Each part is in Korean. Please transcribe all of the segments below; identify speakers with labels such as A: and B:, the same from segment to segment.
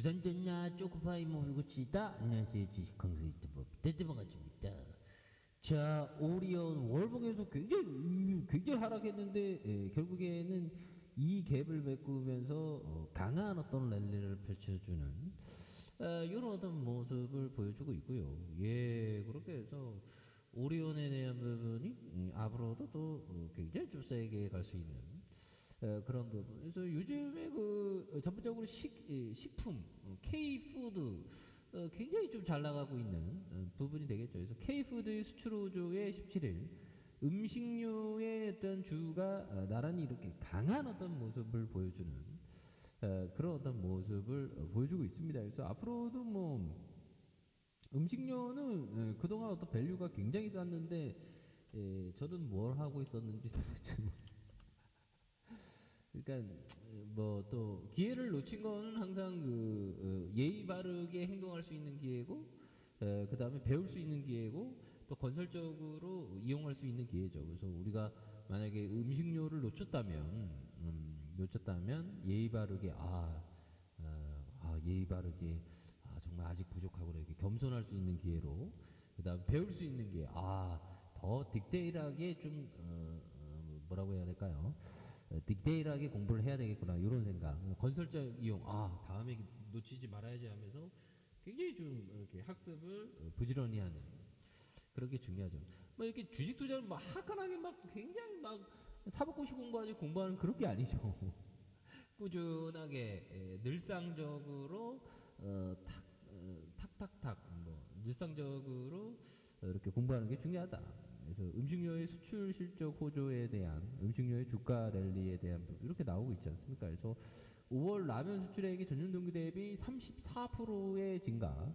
A: 주산전야 쪼코파이 모비고치다? 안녕하세요. 주식 강사 유튜버 대대방아입니다. 자 오리온 월봉에서 굉장히 음, 굉장히 하락했는데 예, 결국에는 이 갭을 메꾸면서 어, 강한 어떤 랠리를 펼쳐주는 이런 어떤 모습을 보여주고 있고요. 예 그렇게 해서 오리온에 대한 부분이 음, 앞으로도 또 어, 굉장히 좀 세게 갈 수 있는 어, 그런 부분. 그래서 요즘에 그 어, 전반적으로 식 예, 식품 어, K 푸드 어, 굉장히 좀 잘 나가고 있는 어, 부분이 되겠죠. 그래서 K 푸드의 수출 호조의 17일 음식료의 어떤 주가 어, 나란히 이렇게 강한 어떤 모습을 보여주는 어, 그런 어떤 모습을 어, 보여주고 있습니다. 그래서 앞으로도 뭐 음식료는 예, 그동안 어떤 밸류가 굉장히 쌌는데 예, 저는 뭘 하고 있었는지 도대체 뭐 그러니까 뭐 또 기회를 놓친 거는 항상 그 어, 예의 바르게 행동할 수 있는 기회고 그 다음에 배울 수 있는 기회고 또 건설적으로 이용할 수 있는 기회죠. 그래서 우리가 만약에 음식료를 놓쳤다면 음, 놓쳤다면 예의 바르게 아, 어, 아 예의 바르게 아 정말 아직 부족하고 이렇게 겸손할 수 있는 기회로 그다음 배울 수 있는 기회 아더 딕테일하게 좀 어, 어, 뭐라고 해야 될까요? 어, 딕테일하게 공부를 해야 되겠구나 이런 생각 건설적 이용 아 다음에 놓치지 말아야지 하면서 굉장히 좀 이렇게 학습을 어, 부지런히 하는 그런 게 중요하죠. 뭐 이렇게 주식 투자를 막 화끈하게 막 굉장히 막 사법고시 공부하지 공부하는 그런 게 아니죠. 꾸준하게 예, 늘상적으로 어, 탁, 어, 탁탁탁 뭐 늘상적으로 어, 이렇게 공부하는 게 중요하다. 그래서 음식료의 수출 실적 호조에 대한 음식료의 주가 랠리에 대한 이렇게 나오고 있지 않습니까? 그래서 5월 라면 수출액이 전년 동기 대비 34%의 증가,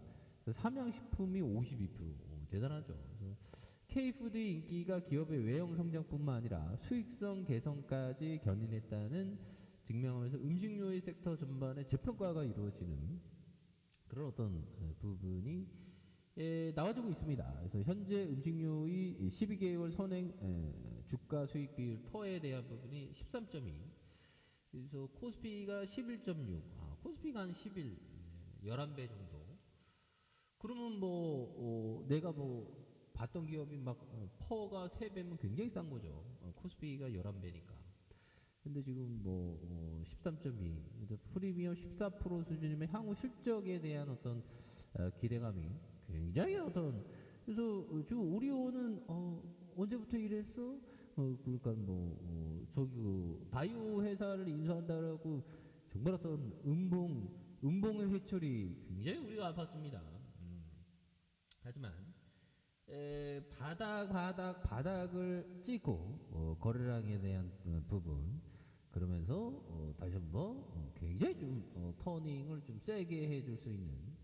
A: 삼양식품이 52%, 오, 대단하죠. 그래서 K푸드의 인기가 기업의 외형 성장뿐만 아니라 수익성 개선까지 견인했다는 증명하면서 음식료의 섹터 전반의 재평가가 이루어지는 그런 어떤 어, 부분이 예, 나와주고 있습니다. 그래서 현재 음식료의 12개월 선행 에, 주가 수익 비율 퍼에 대한 부분이 13.2. 그래서 코스피가 11.6. 아, 코스피가 한 11, 예, 11배 정도. 그러면 뭐 어, 내가 뭐 봤던 기업이 막 어, 퍼가 3배면 굉장히 싼 거죠. 어, 코스피가 11배니까. 근데 지금 뭐 어, 13.2, 프리미엄 14% 수준이면 향후 실적에 대한 어떤 어, 기대감이 굉장히 어떤 그래서 어, 지금 오리온은 어, 언제부터 이랬어? 어, 그러니까 뭐 어, 저기 그 바이오 회사를 인수한다라고 정말 어떤 음봉 음봉의 회철이 굉장히 우리가 아팠습니다. 음. 하지만 에, 바닥 바닥 바닥을 찍고 어, 거래량에 대한 어, 부분 그러면서 어, 다시 한번 어, 굉장히 좀 어, 터닝을 좀 세게 해줄 수 있는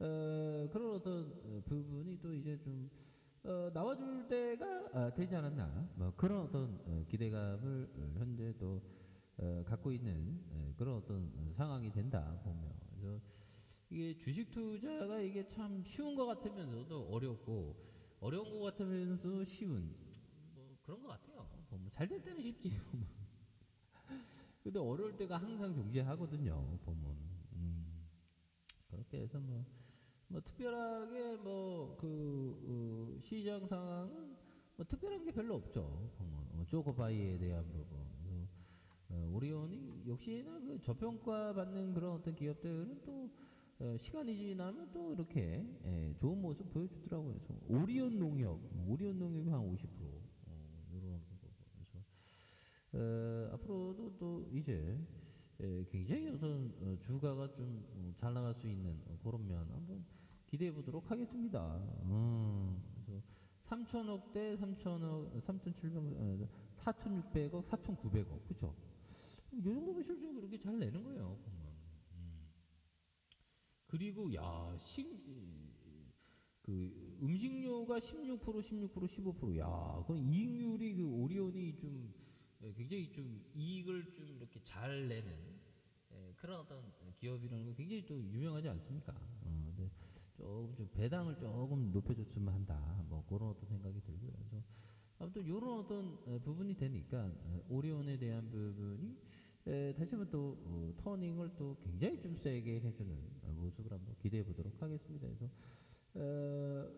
A: 어, 그런 어떤 어, 부분이 또 이제 좀 어, 나와줄 때가 아, 되지 않았나 뭐 그런 어떤 어, 기대감을 어, 현재 또 어, 갖고 있는 예, 그런 어떤 상황이 된다 보면 그래서 이게 주식 투자가 이게 참 쉬운 것 같으면서도 어렵고 어려운 것 같으면서도 쉬운 뭐 그런 것 같아요. 뭐 잘 될 때는 쉽지. 근데 어려울 때가 항상 존재하거든요. 보면 음, 그렇게 해서 뭐, 뭐 특별하게 뭐그 어, 시장 상황은 뭐 특별한 게 별로 없죠. 보면 어, 쪼코바이에 대한 부분. 어, 오리온이 역시나 그 저평가 받는 그런 어떤 기업들은 또 어, 시간이 지나면 또 이렇게 예, 좋은 모습 보여주더라고요. 그래서 오리온 농협, 오리온 농협이 한 50%, 어, 이런. 그래서 어, 앞으로도 또 이제 예, 굉장히 어떤 어, 주가가 좀 잘 나갈 수 있는 어, 그런 면 한번 기대해 보도록 하겠습니다. 음, 3천억 대 3천억, 3,700, 4,600억, 4,900억, 그쵸? 이 정도면 실적이 그렇게 잘 내는 거예요, 보면. 음. 그리고, 야, 식, 그, 음식료가 16%, 16%, 15%. 야, 그건 이익률이 그 오리온이 좀 예, 굉장히 좀 이익을 좀 이렇게 잘 내는 예, 그런 어떤 기업이라는 거 굉장히 또 유명하지 않습니까? 어, 근데 조금 좀 배당을 조금 높여줬으면 한다. 뭐 그런 어떤 생각이 들고요. 그래서 아무튼 이런 어떤 어, 부분이 되니까 어, 오리온에 대한 부분이 에, 다시 한번 또 어, 터닝을 또 굉장히 좀 세게 해주는 어, 모습을 한번 기대해 보도록 하겠습니다. 그래서 어,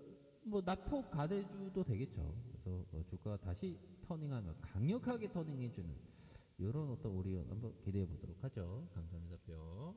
A: 뭐 낙폭 가대주도 되겠죠. 그래서 어, 주가가 다시 터닝하면 강력하게 터닝해주는 이런 어떤 오리온 한번 기대해 보도록 하죠. 감사합니다, 표.